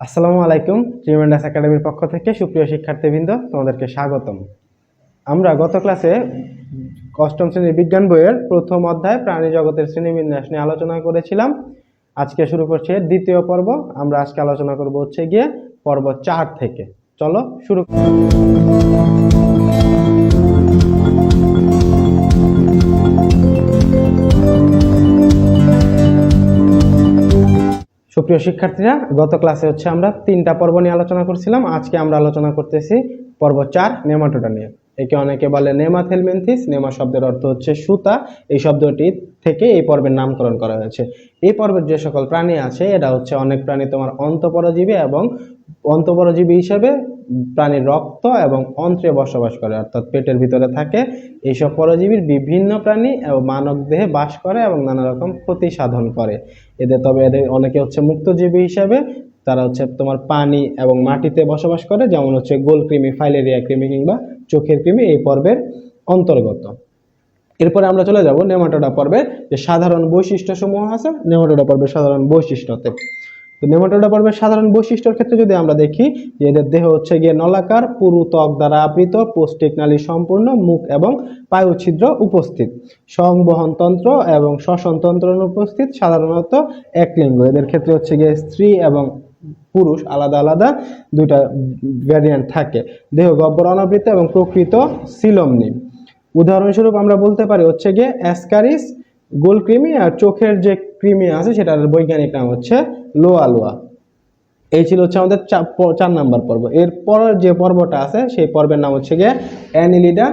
আসসালামু আলাইকুম ট্রিমেন্ডাস একাডেমির পক্ষ থেকে সুপ্রিয় শিক্ষার্থীবৃন্দ, তোমাদেরকে স্বাগতম। আমরা গত ক্লাসে অষ্টম শ্রেণির বিজ্ঞান বইয়ের প্রথম অধ্যায় প্রাণী জগতের শ্রেণীবিন্যাস নিয়ে আলোচনা করেছিলাম। আজকে শুরু করছে দ্বিতীয় পর্ব। আমরা আজকে আলোচনা করব হচ্ছে গিয়ে পর্ব চার থেকে। চলো শুরু সুপ্রিয় শিক্ষার্থীরা, গত ক্লাসে হচ্ছে আমরা তিনটা পর্ব নিয়ে আলোচনা করছিলাম। আজকে আমরা আলোচনা করতেছি পর্ব চার, নেমাটোডা নিয়ে। একে অনেকে বলে নেমাথেলমেন্থিস নেমা শব্দের অর্থ হচ্ছে সুতা। এই শব্দটি থেকে এই পর্বের নামকরণ করা হয়েছে। এই পর্বের যে সকল প্রাণী আছে এটা হচ্ছে অনেক প্রাণী তোমার অন্তঃপরজীবী এবং অন্তঃপরজীবী হিসেবে প্রাণীর রক্ত এবং অন্ত্রে বসবাস করে, অর্থাৎ পেটের ভিতরে থাকে। এইসব পরজীবীর বিভিন্ন প্রাণী এবং মানব দেহে বাস করে এবং নানা রকম ক্ষতি সাধন করে। এদের তবে এদের অনেকে হচ্ছে মুক্তজীবী হিসাবে। তারা হচ্ছে তোমার পানি এবং মাটিতে বসবাস করে, যেমন হচ্ছে গোল কৃমি ফাইলেরিয়া কৃমি কিংবা চোখের কৃমি এই পর্বের অন্তর্গত। এরপরে আমরা চলে যাব নেমাটোডা পর্বের যে সাধারণ বৈশিষ্ট্য সমূহ আছে, নেমাটোডা পর্বের সাধারণ বৈশিষ্ট্যতে। তো নেমাটোডা পর্বের সাধারণ বৈশিষ্ট্যর ক্ষেত্রে যদি আমরা দেখি, যে এদের দেহ হচ্ছে গিয়ে নলাকার, পুরু ত্বক দ্বারা আবৃত, পৌষ্টিক নালী সম্পূর্ণ, মুখ এবং পায়ু ছিদ্র উপস্থিত। সংবহন তন্ত্র এবং শ্বসন তন্ত্র উপস্থিত সাধারণত এক লিঙ্গ। এদের ক্ষেত্রে হচ্ছে গিয়ে স্ত্রী এবং পুরুষ আলাদা আলাদা দুইটা ভ্যারিয়েন্ট থাকে। দেহ গব্বর অনাবৃত এবং প্রকৃত সিলমনি উদাহরণস্বরূপ আমরা বলতে পারি হচ্ছে গিয়ে অ্যাসকারিস গোল আর চোখের যে কৃমি আছে সেটার বৈজ্ঞানিক নাম হচ্ছে লোয়া লোয়া এই ছিল হচ্ছে আমাদের চার নাম্বার পর্ব। এরপর যে পর্বটা আছে সেই পর্বের নাম হচ্ছে গিয়ে অ্যানিলিডা।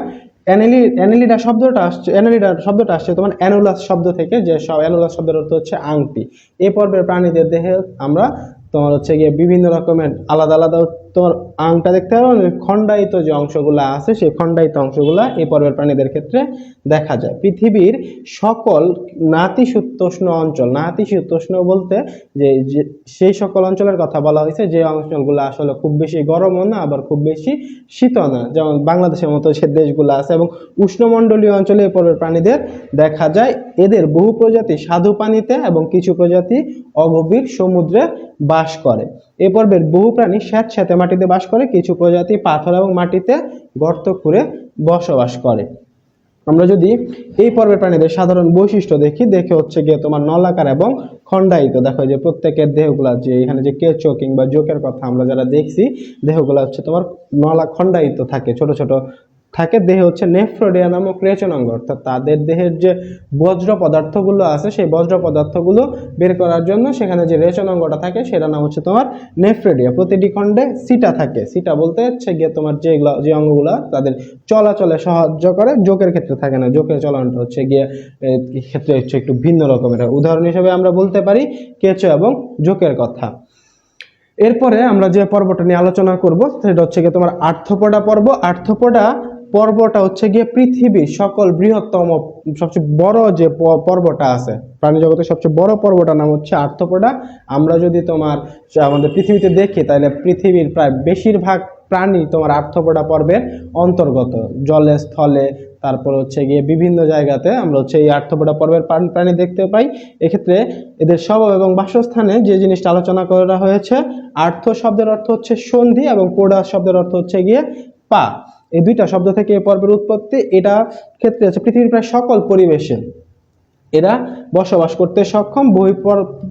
অ্যানিলি অ্যানিলিডা শব্দটা আসছে অ্যানিলিডা শব্দটা আসছে তোমার অ্যানুলাস শব্দ থেকে, যে সব অ্যানুলাস শব্দের অর্থ হচ্ছে আংটি। এ পর্বের প্রাণীদের দেহে আমরা তোমার হচ্ছে গিয়ে বিভিন্ন রকমের আলাদা আলাদা তোমার আংটা দেখতে না? খণ্ডায়িত যে অংশগুলো আছে, সেই খণ্ডায়িত অংশগুলো এই পর্বের প্রাণীদের ক্ষেত্রে দেখা যায়। পৃথিবীর সকল নাতিশীতোষ্ণ অঞ্চল, নাতিশীতোষ্ণ বলতে যে সেই সকল অঞ্চলের কথা বলা হয়েছে, যে অঞ্চলগুলো আসলে খুব বেশি গরমও না, আবার খুব বেশি শীতও না। যেমন বাংলাদেশের মতো সে দেশগুলো আছে এবং উষ্ণমণ্ডলীয় অঞ্চলে এই পর্বের প্রাণীদের দেখা যায়। এদের বহু প্রজাতি স্বাদু পানিতে এবং কিছু প্রজাতি অগভীর সমুদ্রে বাস করে। এ পর্বের বহু প্রাণী স্যাঁতস্যাঁতে মাটিতে বাস করে, কিছু প্রজাতি পাথর এবং মাটিতে গর্ত খুঁড়ে বসবাস করে। আমরা যদি এই পর্বের প্রাণীদের সাধারণ বৈশিষ্ট্য দেখি, দেখে হচ্ছে গিয়ে তোমার নলাকার এবং খণ্ডায়িত। দেখো যে প্রত্যেকের দেহগুলা যে এখানে যে কেচো কিংবা জোকের কথা আমরা যারা দেখছি, দেহগুলা হচ্ছে তোমার নলা খণ্ডায়িত থাকে, ছোট ছোট থাকে, দেহে হচ্ছে নেফ্রোডিয়া নামক রেচনাঙ্গ অর্থাৎ তাদের দেহের যে বজ্র পদার্থগুলো আছে, সেই বজ্র পদার্থগুলো বের করার জন্য সেখানে যে রেচনাঙ্গটা থাকে সেটা নাম হচ্ছে তোমার নেফ্রোডিয়া। প্রতিটি খণ্ডে সিটা থাকে। সিটা বলতে হচ্ছে গিয়ে তোমার যেগুলো যে অঙ্গগুলো তাদের চলাচলে সাহায্য করে জোকের ক্ষেত্রে থাকে না। জোকের চলনটা হচ্ছে গিয়ে ক্ষেত্রে হচ্ছে একটু ভিন্ন রকমের। উদাহরণ হিসেবে আমরা বলতে পারি কেঁচো এবং জোকের কথা। এরপরে আমরা যে পর্বটা নিয়ে আলোচনা করব, সেটা হচ্ছে গিয়ে তোমার আর্থপোডা পর্ব। আর্থপোডা পর্বটা হচ্ছে গিয়ে পৃথিবীর সকল বৃহত্তম, সবচেয়ে বড় যে পর্বটা আছে, প্রাণী জগতের সবচেয়ে বড় পর্বটার নাম হচ্ছে আর্থপোডা আমরা যদি তোমার, আমাদের পৃথিবীতে দেখি, তাহলে পৃথিবীর প্রায় বেশিরভাগ প্রাণী তোমার আর্থপোডা পর্বের অন্তর্গত। জলে, স্থলে, তারপর হচ্ছে গিয়ে বিভিন্ন জায়গাতে আমরা হচ্ছে এই আর্থপোডা পর্বের প্রাণী দেখতে পাই। এক্ষেত্রে এদের স্বভাব এবং বাসস্থানে যে জিনিসটা আলোচনা করা হয়েছে আর্থ শব্দের অর্থ হচ্ছে সন্ধি এবং পোডা শব্দের অর্থ হচ্ছে গিয়ে পা। এই দুইটা শব্দ থেকে এই পর্বের উৎপত্তি, এটা ক্ষেত্রে হচ্ছে পৃথিবীর প্রায় সকল পরিবেশে। এরা বসবাস করতে সক্ষম বহি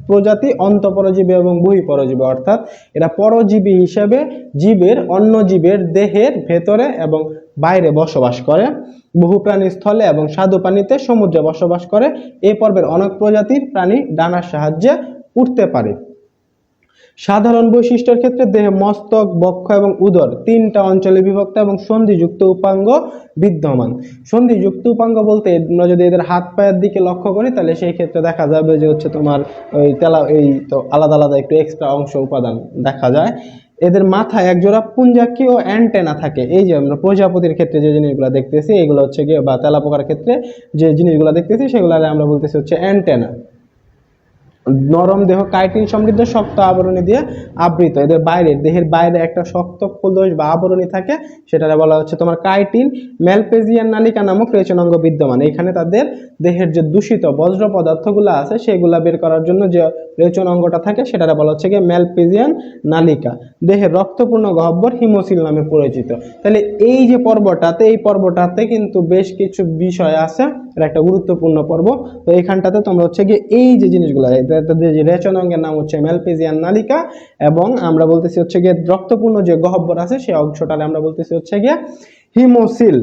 প্রজাতি অন্তঃপরজীবী এবং বহি পরজীবী অর্থাৎ এরা পরজীবী হিসেবে জীবের, অন্য জীবের দেহের ভেতরে এবং বাইরে বসবাস করে। বহু প্রাণী স্থলে এবং স্বাদু পানিতে সমুদ্রে বসবাস করে। এই পর্বের অনেক প্রজাতির প্রাণী ডানার সাহায্যে উঠতে পারে। সাধারণ বৈশিষ্ট্যের ক্ষেত্রে দেহে মস্তক, বক্ষ এবং উদর তিনটা অঞ্চলে বিভক্ত এবং সন্ধিযুক্ত উপাঙ্গ বিদ্যমান। সন্ধিযুক্ত উপাঙ্গ বলতে আমরা যদি এদের হাত পায়ের দিকে লক্ষ্য করি, তাহলে সেই ক্ষেত্রে দেখা যাবে যে হচ্ছে তোমার ওই তেলা, এই তো আলাদা আলাদা একটু এক্সট্রা অংশ উপাদান দেখা যায়। এদের মাথায় একজোড়া পুঞ্জাকি ও অ্যান্টেনা থাকে। এই যে আমরা প্রজাপতির ক্ষেত্রে যে জিনিসগুলো দেখতেছি, এগুলো হচ্ছে গিয়ে বা তেলাপোকার ক্ষেত্রে যে জিনিসগুলো দেখতেছি সেগুলো আমরা বলতেছি হচ্ছে অ্যান্টেনা নরম দেহ, কাইটিন সমৃদ্ধ, শক্ত আবরণী দিয়ে আবৃত। এদের বাইরে, দেহের বাইরে একটা শক্ত ফুলদোষ বা আবরণী থাকে সেটা বলা হচ্ছে তোমার কাইটিন। ম্যালপেজিয়ান নালিকা নামক রেচনাঙ্গ বিদ্যমান। এখানে তাদের দেহের যে দূষিত বজ্র পদার্থগুলো আছে, সেগুলা বের করার জন্য যে রেচন অঙ্গটা থাকে সেটারে বলা হচ্ছে গিয়ে ম্যালপেজিয়ান নালিকা। দেহের রক্তপূর্ণ গহ্বর হিমোসিল নামে পরিচিত। তাহলে এই যে পর্বটাতে, এই পর্বটাতে কিন্তু বেশ কিছু বিষয় আছে। এটা একটা গুরুত্বপূর্ণ পর্ব। তো এইখানটাতে তোমরা হচ্ছে গিয়ে এই যে জিনিসগুলো যে রেচন অঙ্গের নাম হচ্ছে ম্যালপেজিয়ান নালিকা এবং আমরা বলতেছি হচ্ছে গিয়ে রক্তপূর্ণ যে গহ্বর আছে সেই অংশটারে আমরা বলতেছি হচ্ছে গিয়ে হিমোসিল।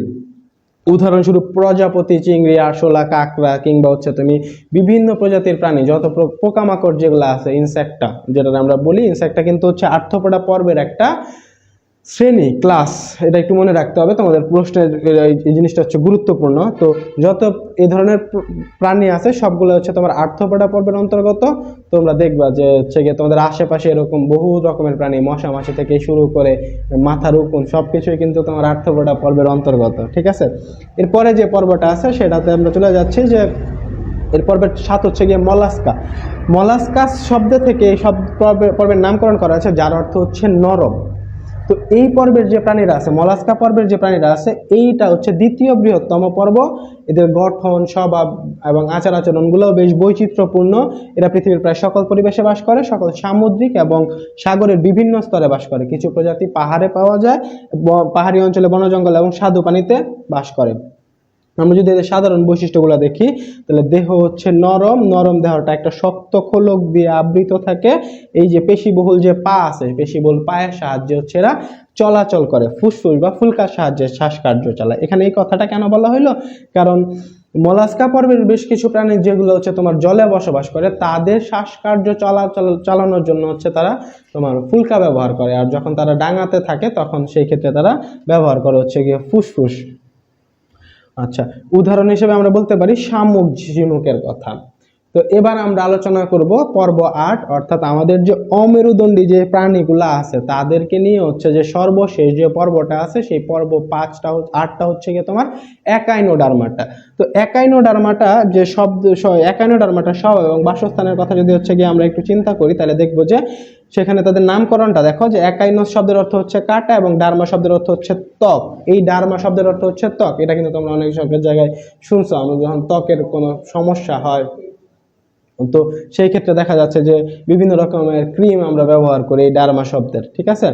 উদাহরণস্বরূপ প্রজাপতি, চিংড়ি, আরশোলা, কাঁকড়া কিংবা হচ্ছে তুমি বিভিন্ন প্রজাতির প্রাণী, যত পোকামাকড় যেগুলো আছে ইনসেক্টটা যেটা আমরা বলি ইনসেক্টটা কিন্তু হচ্ছে আর্থপোডা পর্বের একটা শ্রেণি ক্লাস এটা একটু মনে রাখতে হবে। তোমাদের প্রশ্নের, এই- জিনিসটা হচ্ছে গুরুত্বপূর্ণ। তো যত এই ধরনের প্রাণী আছে, সবগুলো হচ্ছে তোমার আর্থপোডা পর্বের অন্তর্গত। তোমরা দেখবা যে হচ্ছে গিয়ে তোমাদের আশেপাশে এরকম বহু রকমের প্রাণী মশা মাছি থেকে শুরু করে মাথার উকুন সব কিছুই কিন্তু তোমার আর্থপোডা পর্বের অন্তর্গত, ঠিক আছে? এরপরে যে পর্বটা আছে, সেটাতে আমরা চলে যাচ্ছি যে এর পর্বের সাত হচ্ছে গিয়ে মলাস্কা। মলাস্কাস শব্দ থেকে এই পর্বের পর্বের নামকরণ করা হয়েছে, যার অর্থ হচ্ছে নরম। তো এই পর্বের যে প্রাণীরা আছে, মলাস্কা পর্বের যে প্রাণীরা আছে, এইটা হচ্ছে দ্বিতীয় বৃহত্তম পর্ব। এদের গঠন, স্বভাব এবং আচার আচরণগুলোও বেশ বৈচিত্র্যপূর্ণ। এরা পৃথিবীর প্রায় সকল পরিবেশে বাস করে, সকল সামুদ্রিক এবং সাগরের বিভিন্ন স্তরে বাস করে। কিছু প্রজাতি পাহাড়ে পাওয়া যায় পাহাড়ি অঞ্চলে বন জঙ্গল এবং স্বাদু পানিতে বাস করে। আমরা যদি এদের সাধারণ বৈশিষ্ট্যগুলো দেখি, তাহলে দেহ হচ্ছে নরম নরম দেহটা একটা শক্ত খোলক দিয়ে আবৃত থাকে। এই যে পেশিবহুল যে পা আছে, পেশিবহুল পায়ের সাহায্যে হচ্ছে এরা চলাচল করে, ফুসফুস বা ফুলকার সাহায্যে শ্বাসকার্য চালায়। এখানে এই কথাটা কেন বলা হইল? কারণ মলাস্কা পর্বের বেশ কিছু প্রাণী যেগুলো হচ্ছে তোমার জলে বসবাস করে, তাদের শ্বাসকার্য চলাচল, চালানোর জন্য হচ্ছে তারা তোমার ফুলকা ব্যবহার করে। আর যখন তারা ডাঙাতে থাকে, তখন সেই ক্ষেত্রে তারা ব্যবহার করে হচ্ছে গিয়ে ফুসফুস। আচ্ছা উদাহরণ হিসেবে আমরা বলতে পারি শামুক ঝিনুকের কথা। তো এবার আমরা আলোচনা করব পর্ব আট, অর্থাৎ আমাদের যে অমেরুদণ্ডী যে প্রাণীগুলো আছে, তাদেরকে নিয়ে হচ্ছে যে সর্বশেষ যে পর্বটা আছে, সেই পর্ব পাঁচটা আটটা হচ্ছে গিয়ে তোমার একাইনোডার্মাটা। তো একাইনোডার্মাটা যে শব্দ একাইনোডার্মাটা সব এবং বাসস্থানের কথা যদি হচ্ছে গিয়ে আমরা একটু চিন্তা করি, তাহলে দেখব যে সেখানে তাদের নামকরণটা, দেখো যে একাইনোস শব্দের অর্থ হচ্ছে কাটা এবং ডার্মা শব্দের অর্থ হচ্ছে ত্বক। এই ডার্মা শব্দের অর্থ হচ্ছে ত্বক। এটা কিন্তু তোমরা অনেক সব জায়গায় শুনছো, আমরা যখন ত্বকের কোনো সমস্যা হয় তো সেই ক্ষেত্রে দেখা যাচ্ছে যে বিভিন্ন রকমের ক্রিম আমরা ব্যবহার করি এই ডার্মা শব্দের, ঠিক আছে?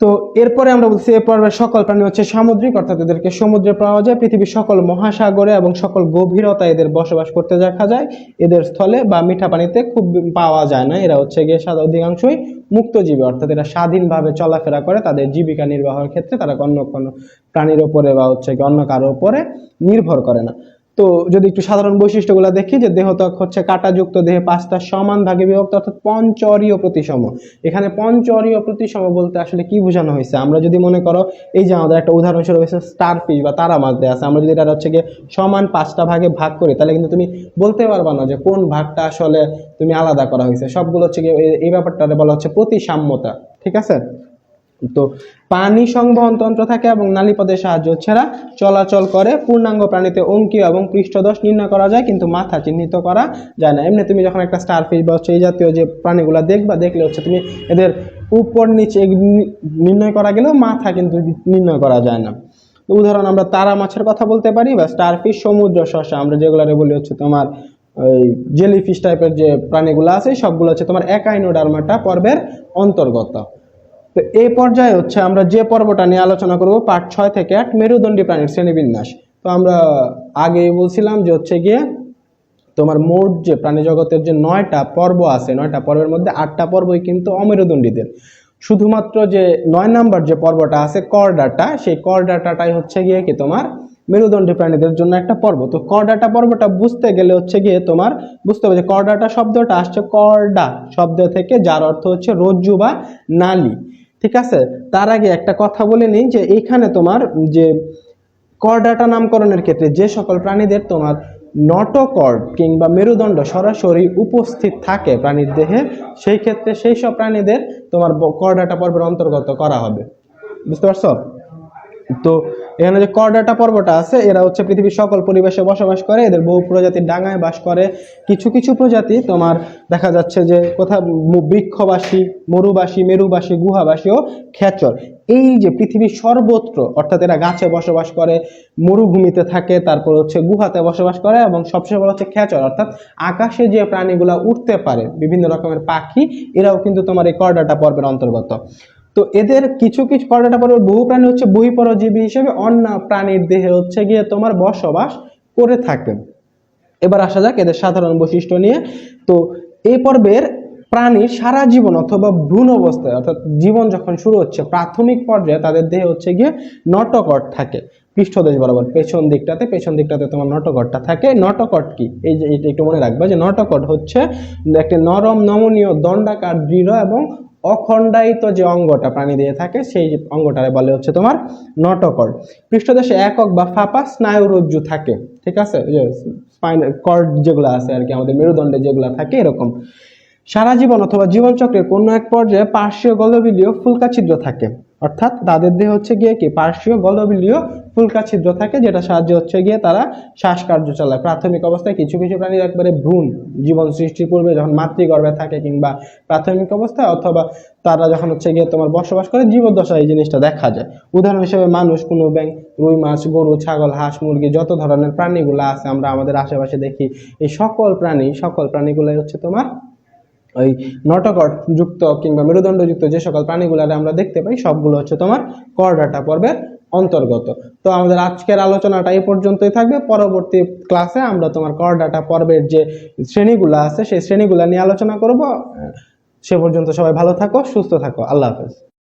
তো এরপরে আমরা বলছি এ পর্বের সকল প্রাণী হচ্ছে সামুদ্রিক, অর্থাৎ এদেরকে সমুদ্রে পাওয়া যায়। পৃথিবীর সকল মহাসাগরে এবং সকল গভীরতা এদের বসবাস করতে দেখা যায়। এদের স্থলে বা মিঠা পানিতে খুব পাওয়া যায় না। এরা হচ্ছে গিয়ে সাদা অধিকাংশই মুক্তজীবী, অর্থাৎ এরা স্বাধীনভাবে চলাফেরা করে তাদের জীবিকা নির্বাহের ক্ষেত্রে। তারা অন্য কোনো প্রাণীর ওপরে বা হচ্ছে অন্য কারোর ওপরে নির্ভর করে না। তো যদি একটু সাধারণ বৈশিষ্ট্যগুলো দেখি, যে দেহত্বক হচ্ছে কাঁটাযুক্ত দেহে পাঁচটা সমান ভাগে বিভক্ত, অর্থাৎ পঞ্চরীয় প্রতিসম। এখানে পঞ্চরীয় প্রতিসম বলতে আসলে কি বোঝানো হয়েছে? আমরা যদি মনে করো, এই যে আমাদের একটা উদাহরণস্বরূপ হয়েছে স্টার ফিশ বা তারা মাছ দেয়া আছে, আমরা যদি এটা হচ্ছে গিয়ে সমান পাঁচটা ভাগে ভাগ করি, তাহলে কিন্তু তুমি বলতে পারবা না যে কোন ভাগটা আসলে তুমি আলাদা করা হয়েছে। সবগুলো হচ্ছে গিয়ে এই ব্যাপারটা বলা হচ্ছে প্রতিসাম্যতা, ঠিক আছে? তো পানি সংবহন তন্ত্র থাকে এবং নালীপদের সাহায্য ছাড়া চলাচল করে। পূর্ণাঙ্গ প্রাণীতে অঙ্কীয় এবং পৃষ্ঠদোষ নির্ণয় করা যায়, কিন্তু মাথা চিহ্নিত করা যায় না। এমনি তুমি যখন একটা স্টারফিশ বা হচ্ছে এই জাতীয় যে প্রাণীগুলো দেখবা, দেখলে হচ্ছে তুমি এদের উপর নিচে নির্ণয় করা গেলেও মাথা কিন্তু নির্ণয় করা যায় না। উদাহরণ আমরা তারা মাছের কথা বলতে পারি বা স্টারফিশ সমুদ্র শসা আমরা যেগুলারে বলি হচ্ছে তোমার ওই জেলিফিশ টাইপের যে প্রাণীগুলো আছে, সবগুলো হচ্ছে তোমার একাইনোডার্মাটা পর্বের অন্তর্গত। তো এই পর্যায়ে হচ্ছে আমরা যে পর্বটা নিয়ে আলোচনা করব পার্ট ছয় থেকে আট, মেরুদণ্ডী প্রাণীর শ্রেণীবিন্যাস। তো আমরা আগেই বলছিলাম যে হচ্ছে গিয়ে তোমার মোট যে প্রাণী জগতের যে নয়টা পর্ব আছে, নয়টা পর্বের মধ্যে আটটা পর্বই কিন্তু অমেরুদণ্ডীদের। শুধুমাত্র যে নয় নাম্বার যে পর্বটা আছে, করডাটা, সেই করডাটাটাই হচ্ছে গিয়ে কি তোমার মেরুদণ্ডী প্রাণীদের জন্য একটা পর্ব। তো করডাটা পর্বটা বুঝতে গেলে হচ্ছে গিয়ে তোমার বুঝতে হবে যে করডাটা শব্দটা আসছে করডা, শব্দ থেকে যার অর্থ হচ্ছে রজ্জু বা নালী। ঠিক আছে? তার আগে একটা কথা বলে নিই যে এইখানে তোমার যে করডাটা নামকরণের ক্ষেত্রে যে সকল প্রাণীদের তোমার নটকর্ড কিংবা মেরুদণ্ড সরাসরি উপস্থিত থাকে প্রাণীর দেহে, সেই ক্ষেত্রে সেই সব প্রাণীদের তোমার করডাটা পর্বের অন্তর্গত করা হবে। বুঝতে পারছ? তো এখানে যে করডাটা পর্বটা আছে, এরা হচ্ছে পৃথিবীর সকল পরিবেশে বসবাস করে, এদের বহু প্রজাতির ডাঙায় বাস করে। কিছু কিছু প্রজাতি তোমার দেখা যাচ্ছে যে কোথাও বৃক্ষবাসী, মরুবাসী, মেরুবাসী, গুহাবাসী ও খেচর। এই যে পৃথিবীর সর্বত্র, অর্থাৎ এরা গাছে বসবাস করে, মরুভূমিতে থাকে, তারপর হচ্ছে গুহাতে বসবাস করে এবং সবচেয়ে বড় হচ্ছে খেচর, অর্থাৎ আকাশে যে প্রাণীগুলা উঠতে পারে, বিভিন্ন রকমের পাখি, এরাও কিন্তু তোমার এই করডাটা পর্বের অন্তর্গত। তো এদের কিছু কিছু করডাটা পর্বের বহু প্রাণী হচ্ছে বহিঃপরজীবী হিসেবে, অন্য প্রাণীর দেহে হচ্ছে গিয়ে তোমার বসবাস করে থাকে এবার আসা যাক এদের সাধারণ বৈশিষ্ট্য নিয়ে। তো এই পর্বের প্রাণীর সারা জীবন অথবা ভ্রূণ অবস্থায়, অর্থাৎ জীবন যখন শুরু হচ্ছে, প্রাথমিক পর্যায়ে তাদের দেহে হচ্ছে গিয়ে নটকট থাকে। পৃষ্ঠদেশ বরাবর, পেছন দিকটাতে পেছন দিকটাতে তোমার নটকটটা থাকে। নটকট কি? এই যে, এটা একটু মনে রাখবা যে নটকট হচ্ছে একটি নরম নমনীয় দণ্ডাকার দৃঢ় এবং অখণ্ডায়িত যে অঙ্গটা প্রাণী দিয়ে থাকে, সেই অঙ্গটারে বলে হচ্ছে তোমার নটকর। পৃষ্ঠদেশে একক বা ফাঁপা স্নায়ুরজ্জু থাকে, ঠিক আছে? যে স্পাইন, কর্ড যেগুলো আছে আর কি, আমাদের মেরুদণ্ডে যেগুলো থাকে এরকম। সারা জীবন অথবা জীবনচক্রের কোনো এক পর্যায়ে পার্শ্বীয় গলবিলীয় ফুলকা ছিদ্র থাকে। অর্থাৎ তাদের দেহে হচ্ছে গিয়ে কি? পার্শ্বীয় গলবিলীয় ফুলকা ছিদ্র থাকে যেটা সাহায্যে হচ্ছে গিয়ে তারা শ্বাসকার্য চালায়। প্রাথমিক অবস্থায় কিছু কিছু প্রাণীর একবারে ভ্রূণ জীবন সৃষ্টির পূর্বে যখন মাতৃগর্ভে থাকে কিংবা প্রাথমিক অবস্থায়, অথবা তারা যখন হচ্ছে গিয়ে তোমার বসবাস করে, জীবদ্দশায় এই জিনিসটা দেখা যায়। উদাহরণ হিসেবে মানুষ, কোনো ব্যাং রুই মাছ, গরু, ছাগল, হাঁস, মুরগি, যত ধরনের প্রাণীগুলো আছে আমরা আমাদের আশেপাশে দেখি, এই সকল প্রাণী, সকল প্রাণীগুলোই হচ্ছে তোমার ওই নটকট যুক্ত কিংবা মেরুদণ্ডযুক্ত যে সকল প্রাণীগুলারে আমরা দেখতে পাই, সবগুলো হচ্ছে তোমার করডাটা পর্বের অন্তর্গত। তো আমাদের আজকের আলোচনাটা এই পর্যন্তই থাকবে। পরবর্তী ক্লাসে আমরা তোমার করডাটা পর্বের যে শ্রেণীগুলো আছে, সেই শ্রেণীগুলো নিয়ে আলোচনা করব। সে পর্যন্ত সবাই ভালো থাকো, সুস্থ থাকো। আল্লাহ হাফেজ।